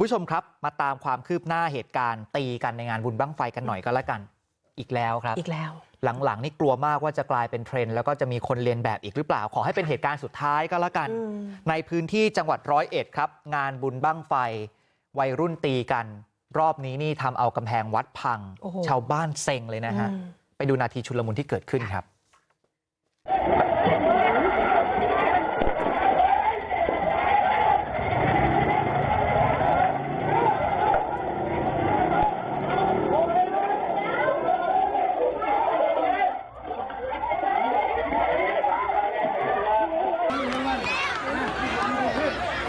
ผู้ชมครับมาตามความคืบหน้าเหตุการณ์ตีกันในงานบุญบั้งไฟกันหน่อยก็แล้วกันอีกแล้วครับอีกแล้วหลังๆนี่กลัวมากว่าจะกลายเป็นเทรนด์แล้วก็จะมีคนเรียนแบบอีกหรือเปล่าขอให้เป็นเหตุการณ์สุดท้ายก็แล้วกันอืมในพื้นที่จังหวัดร้อยเอ็ดครับงานบุญบั้งไฟ วัยรุ่นตีกัน รอบนี้นี่ทำเอากำแพงวัดพังโอ้โหชาวบ้านเซ็งเลยนะฮะอืมไปดูนาทีชุลมุนที่เกิดขึ้นครับ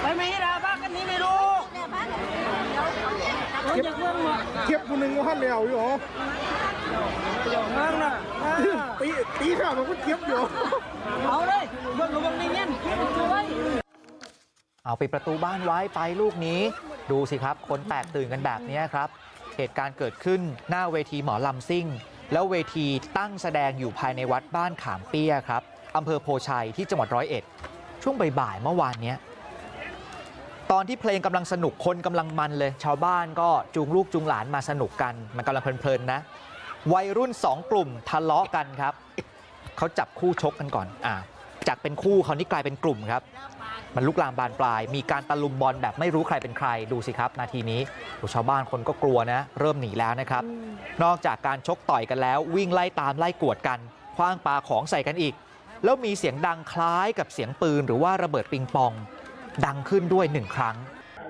ไปไหมล่ะบ้านกันนี้ไม่รู้เราอยากเมือง หมดเก็บคนหนึ่งว่าหันแล้วอยู่หรอเมืองน่ะอ่าตีตีข้าวมันก็เก็บอยู่เอาเลยเมืองหลวงนี่เงี้ยช่วยเอาปิดประตูบ้านไว้ไปลูกนี้ ดูสิครับ คนแตกตื่นกันแบบนี้ครับ เหตุการณ์เกิดขึ้นหน้าเวทีหมอลำซิ่ง แล้วเวทีตั้งแสดงอยู่ภายในวัดบ้านขามเปี้ยครับอำเภอโพชัยที่จังหวัดร้อยเอ็ด ช่วงบ่ายๆเมื่อวานเนี้ย ตอนที่เพลงกำลังสนุกคนกำลังมันเลย ชาวบ้านก็จูงลูกจูงหลานมาสนุกกันมันกำลังเพลินๆนะ วัยรุ่นสองกลุ่มทะเลาะกันครับเขาจับคู่ชกกันก่อนอ่าจากเป็นคู่เขาวนี่กลายเป็นกลุ่มครับ มันลุกลามบานปลาย มีการตะลุมบอลแบบไม่รู้ใครเป็นใครดูสิครับ นาทีนี้ชาวบ้านคนก็กลัวนะ เริ่มหนีแล้วนะครับ นอกจากการชกต่อยกันแล้ว วิ่งไล่ตามไล่กวดกันคว้างปลาของใส่กันอีก แล้วมีเสียงดังคล้ายกับเสียงปืนหรือว่าระเบิดปิงปอง ดังขึ้นด้วยหนึ่งครั้ง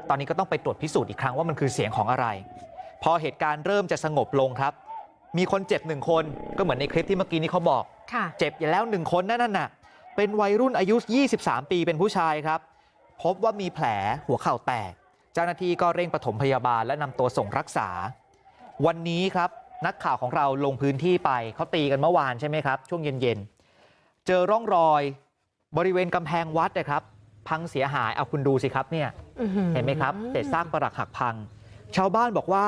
ตอนนี้ก็ต้องไปตรวจพิสูจน์อีกครั้งว่ามันคือเสียงของอะไร พอเหตุการณ์เริ่มจะสงบลงครับ มีคนเจ็บหนึ่งคนก็เหมือนในคลิปที่เมื่อกี้นี้เขาบอกค่ะเจ็บอยู่แล้วหนึ่งคนนั่นน่ะ เป็นวัยรุ่นอายุ 23 ปีเป็นผู้ชายครับ พบว่ามีแผลหัวเข่าแตก เจ้าหน้าที่ก็เร่งปฐมพยาบาลและนำตัวส่งรักษา วันนี้ครับนักข่าวของเราลงพื้นที่ไปเขาตีกันเมื่อวานใช่ไหมครับ ช่วงเย็นๆเจอร่องรอยบริเวณกำแพงวัดนะครับ พังเสียหายเอาคุณดูสิครับเนี่ยอื้ออเห็นไหมครับเศษซากปรักหักพัง ชาวบ้านบอกว่า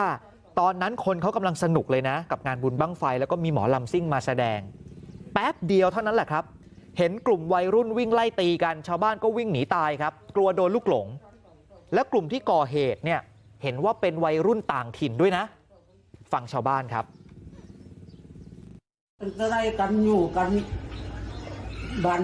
ตอนนั้นคนเขากำลังสนุกเลยนะ กับงานบุญบั้งไฟแล้วก็มีหมอลำซิ่งมาแสดง แป๊บเดียวเท่านั้นแหละครับ เห็นกลุ่มวัยรุ่นวิ่งไล่ตีกัน ชาวบ้านก็วิ่งหนีตายครับ กลัวโดนลูกหลง และกลุ่มที่ก่อเหตุเนี่ยเห็นว่าเป็นวัยรุ่นต่างถิ่นด้วยนะฟังชาวบ้านครับอะไรกันอยู่กันบัน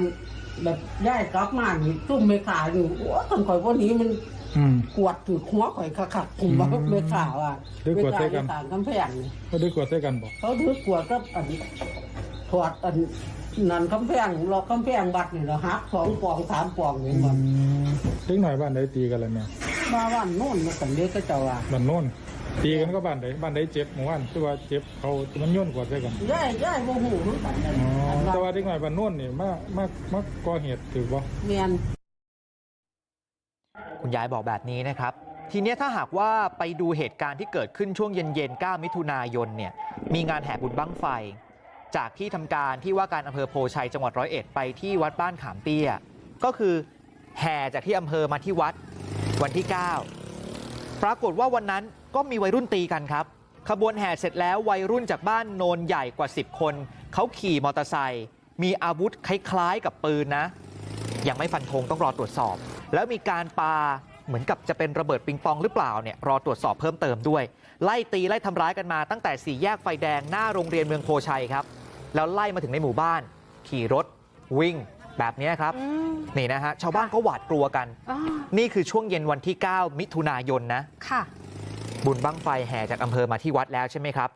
แบบย้ายกลับมานี่ซุ่มไม่ขาอยู่โอ้คนข่อยพวกนี้มันอืม กวดถือหัวข่อยคักๆผมว่าอืมไม่ขาอะหรือกวดใส่กันต่างกำแพงนี่เขาได้กวดใส่กันบอกเขาถือกวดก็อันถอดอันนั่นกำแพงล็อกกำแพงบัดนี่เหรอฮักสองปองสามปองนี่มันเล็กหน่อยบ้านใดตีกันเลยแม่มาวันโน่นมาสันเด็กก็เจ้าว่าบ้านโน่น ตีกันก็บ้านใดบ้านใดเจ็บหมู่บ้านคือว่าเจ็บเขามันโย่นกวดใส่กันย้ายย้ายโมโหรู้กันนั่นอ๋ออันแต่ว่าว่าเล็กหน่อยบ้านโน่นนี่มามามาก่อเหตุถือบ่เมียนคุณยายบอกแบบนี้นะครับ ทีเนี้ยถ้าหากว่าไปดูเหตุการณ์ที่เกิดขึ้นช่วงเย็นๆ 9 มิถุนายนเนี่ยมีงานแห่บุญบั้งไฟ จากที่ทำการที่ว่าการอำเภอโพชัยจังหวัดร้อยเอ็ดไปที่วัดบ้านขามเปี้ย ก็คือแห่จากที่อำเภอมาที่วัดวันที่ 9 ปรากฏว่าวันนั้นก็มีวัยรุ่นตีกันครับขบวนแห่เสร็จแล้ววัยรุ่นจากบ้านโนนใหญ่กว่า 10 คนเขาขี่มอเตอร์ไซค์มีอาวุธคล้ายๆกับปืนนะ ยังไม่ฟันธงต้องรอตรวจสอบ แล้วมีการปาเหมือนกับจะเป็นระเบิดปิงปองหรือเปล่าเนี่ยรอตรวจสอบเพิ่มเติมด้วย ไล่ตีไล่ทำร้ายกันมาตั้งแต่สี่แยกไฟแดงหน้าโรงเรียนเมืองโพชัยครับ แล้วไล่มาถึงในหมู่บ้าน ขี่รถ วิ่ง แบบเนี้ยครับอืมนี่นะฮะชาวบ้านก็หวาดกลัวกันอ่านี่คือช่วงเย็นวันที่ 9 มิถุนายนนะค่ะบุญบั้งไฟแห่จากอำเภอมาที่วัดแล้วใช่ไหมครับ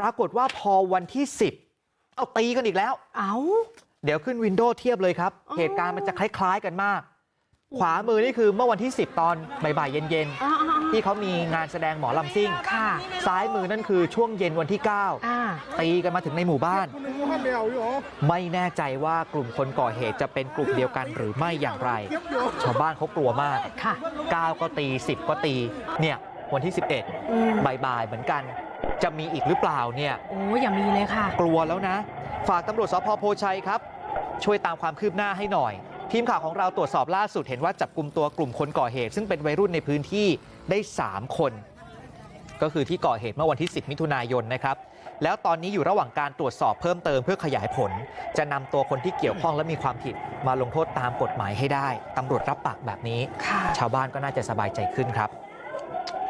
ปรากฏว่าพอวันที่ 10 เอาตีกันอีกแล้ว เอาเดี๋ยวขึ้นวินโดว์เทียบเลยครับอ๋อเหตุการณ์มันจะคล้ายๆกันมาก ขวามือนี่คือเมื่อวันที่ 10 ตอนบ่ายๆเย็นอ่าอ่าๆที่เขามีงานแสดงหมอลำซิ่งค่ะซ้ายมือนั่นคือช่วงเย็นวันที่อ่า9ตีกันมาถึงในหมู่บ้าน คนหนึ่งว่าหันแล้วอยู่หรอไม่แน่ใจว่ากลุ่มคนก่อเหตุจะเป็นกลุ่มเดียวกันหรือไม่อย่างไรเก็บอยู่ชาวบ้านเขากลัวมากค่ะ9ก็ตี 10 ก็ตี เนี่ยวันที่ 11อืมบ่ายๆเหมือนกัน จะมีอีกหรือเปล่าเนี่ยโอ้อย่ามีเลยค่ะ กลัวแล้วนะ ฝากตำรวจสพโพชัยครับ ช่วยตามความคืบหน้าให้หน่อย ทีมข่าวของเราตรวจสอบล่าสุดเห็นว่าจับกลุ่มตัวกลุ่มคนก่อเหตุ ซึ่งเป็นวัยรุ่นในพื้นที่ได้ 3 คน ก็คือที่ก่อเหตุเมื่อวันที่ 10 มิถุนายนนะครับ แล้วตอนนี้อยู่ระหว่างการตรวจสอบเพิ่มเติมเพื่อขยายผลจะนำตัวคนที่เกี่ยวข้องและมีความผิดมาลงโทษตามกฎหมายให้ได้ตำรวจรับปากแบบนี้ค่ะชาวบ้านก็น่าจะสบายใจขึ้นครับ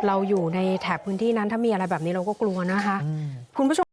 เราอยู่ในแถบพื้นที่นั้นถ้ามีอะไรแบบนี้เราก็กลัวนะคะอืมคุณผู้ชม